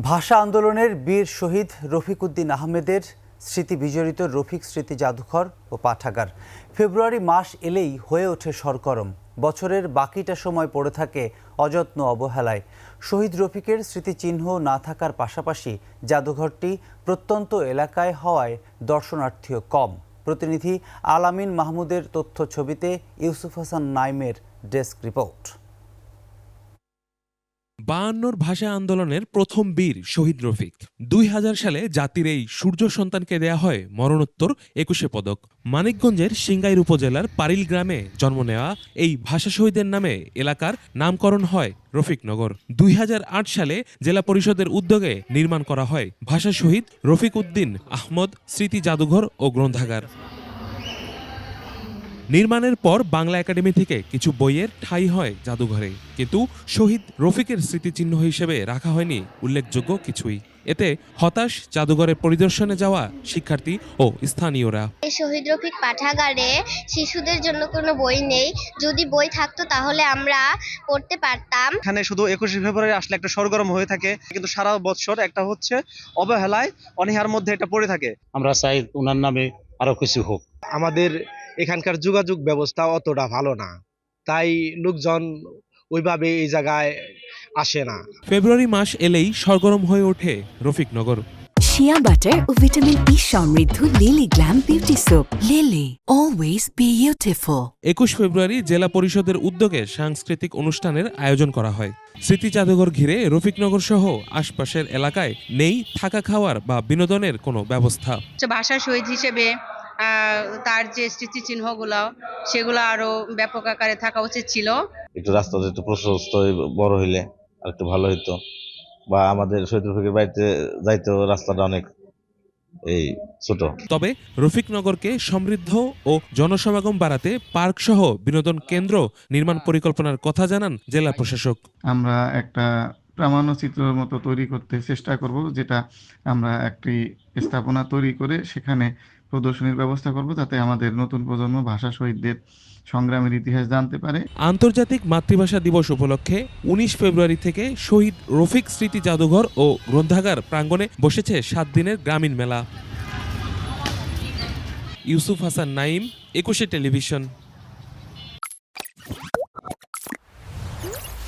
ভাষা আন্দোলনের বীর শহীদ রফিকউদ্দিন আহমেদের স্মৃতি বিজড়িত রফিক স্মৃতি জাদুঘর ও পাঠাগার। ফেব্রুয়ারি মাস এলেই হয়ে ওঠে সরগরম। বছরের বাকিটা সময় পড়ে থাকে অযত্ন অবহেলায়। শহীদ রফিকের স্মৃতিচিহ্ন না থাকার পাশাপাশি জাদুঘরটি প্রত্যন্ত এলাকায় হওয়ায় দর্শনার্থীও কম। প্রতিনিধি আলামিন মাহমুদের তথ্য ছবিতে ইউসুফ হাসান নাইমের ডেস্ক রিপোর্ট। বায়ান্নর ভাষা আন্দোলনের প্রথম বীর শহীদ রফিক। দুই হাজার সালে জাতির এই সূর্য সন্তানকে দেয়া হয় মরণোত্তর একুশে পদক। মানিকগঞ্জের সিংগাইর উপজেলার পারিল গ্রামে জন্ম নেওয়া এই ভাষা শহীদের নামে এলাকার নামকরণ হয় রফিকনগর দুই হাজার আট সালে জেলা পরিষদের উদ্যোগে নির্মাণ করা হয় ভাষা শহীদ রফিক উদ্দিন আহমদ স্মৃতি জাদুঘর ও গ্রন্থাগার। নির্মাণের পর বাংলা একাডেমি থেকে কিছু বইয়ের ঠাঁই হয় জাদুঘরে। কিন্তু শহীদ রফিকের স্মৃতিচিহ্ন হিসেবে রাখা হয়নি উল্লেখযোগ্য কিছুই। এতে হতাশ জাদুঘরে পরিদর্শনে যাওয়া শিক্ষার্থী ও স্থানীয়রা। শহীদ রফিক পাঠাগারে শিশুদের জন্য কোনো বই নেই। যদি বই থাকতো তাহলে আমরা পড়তে পারতাম। এখানে শুধু একুশে ফেব্রুয়ারি আসলে একটা সরগরম হয়ে থাকে কিন্তু সারা বছর একটা হচ্ছে অবহেলায় অনীহার মধ্যে এটা পড়ে থাকে। আমরা চাই ওনার নামে আরও কিছু হোক। আমাদের এখানকার যোগাযোগ ব্যবস্থা অতটা ভালো না। তাই লোকজন ওইভাবে এই জায়গায় আসে না। ফেব্রুয়ারি মাস এলেই সরগরম হয়ে ওঠে রফিকনগর। শিয়া বাটার ও ভিটামিন ই সমৃদ্ধ Lily glam beauty soap Lily always beautiful একুশ ফেব্রুয়ারি জেলা পরিষদের উদ্যোগে সাংস্কৃতিক অনুষ্ঠানের আয়োজন করা হয়। স্মৃতি জাদুঘর ঘিরে রফিকনগর সহ আশপাশের এলাকায় নেই থাকা খাওয়ার বা বিনোদনের কোনো ব্যবস্থা। ভাষা শহীদ হিসেবে তার যে স্মৃতিচিহ্নগুলো সেগুলো আরও ব্যাপক আকারে থাকা উচিত ছিল। একটু রাস্তাটা একটু প্রশস্ত বড় হইলে আর একটু ভালো হইতো। বা আমাদের শহীদ রফিকের বাড়িতে যাইতেও রাস্তাটা অনেক এই ছোট। তবে রফিকনগরকে সমৃদ্ধ ও জনসমাগম বাড়াতে পার্ক সহ বিনোদন কেন্দ্র নির্মাণ পরিকল্পনার কথা জানান জেলা প্রশাসক। আমরা একটা প্রামাণ্যচিত্রের মতো তৈরি করতে চেষ্টা করব যেটা আমরা একটি স্থাপনা তৈরি করে সেখানে প্রদর্শনীর ব্যবস্থা করব যাতে আমাদের নতুন প্রজন্ম ভাষা শহীদদের সংগ্রামের ইতিহাস জানতে পারে। আন্তর্জাতিক মাতৃভাষা দিবস উপলক্ষে উনিশ ফেব্রুয়ারি থেকে শহীদ রফিক স্মৃতি জাদুঘর ও গ্রন্থাগার প্রাঙ্গণে বসেছে সাত দিনের গ্রামীণ মেলা। ইউসুফ হাসান নাইম একুশে টেলিভিশন।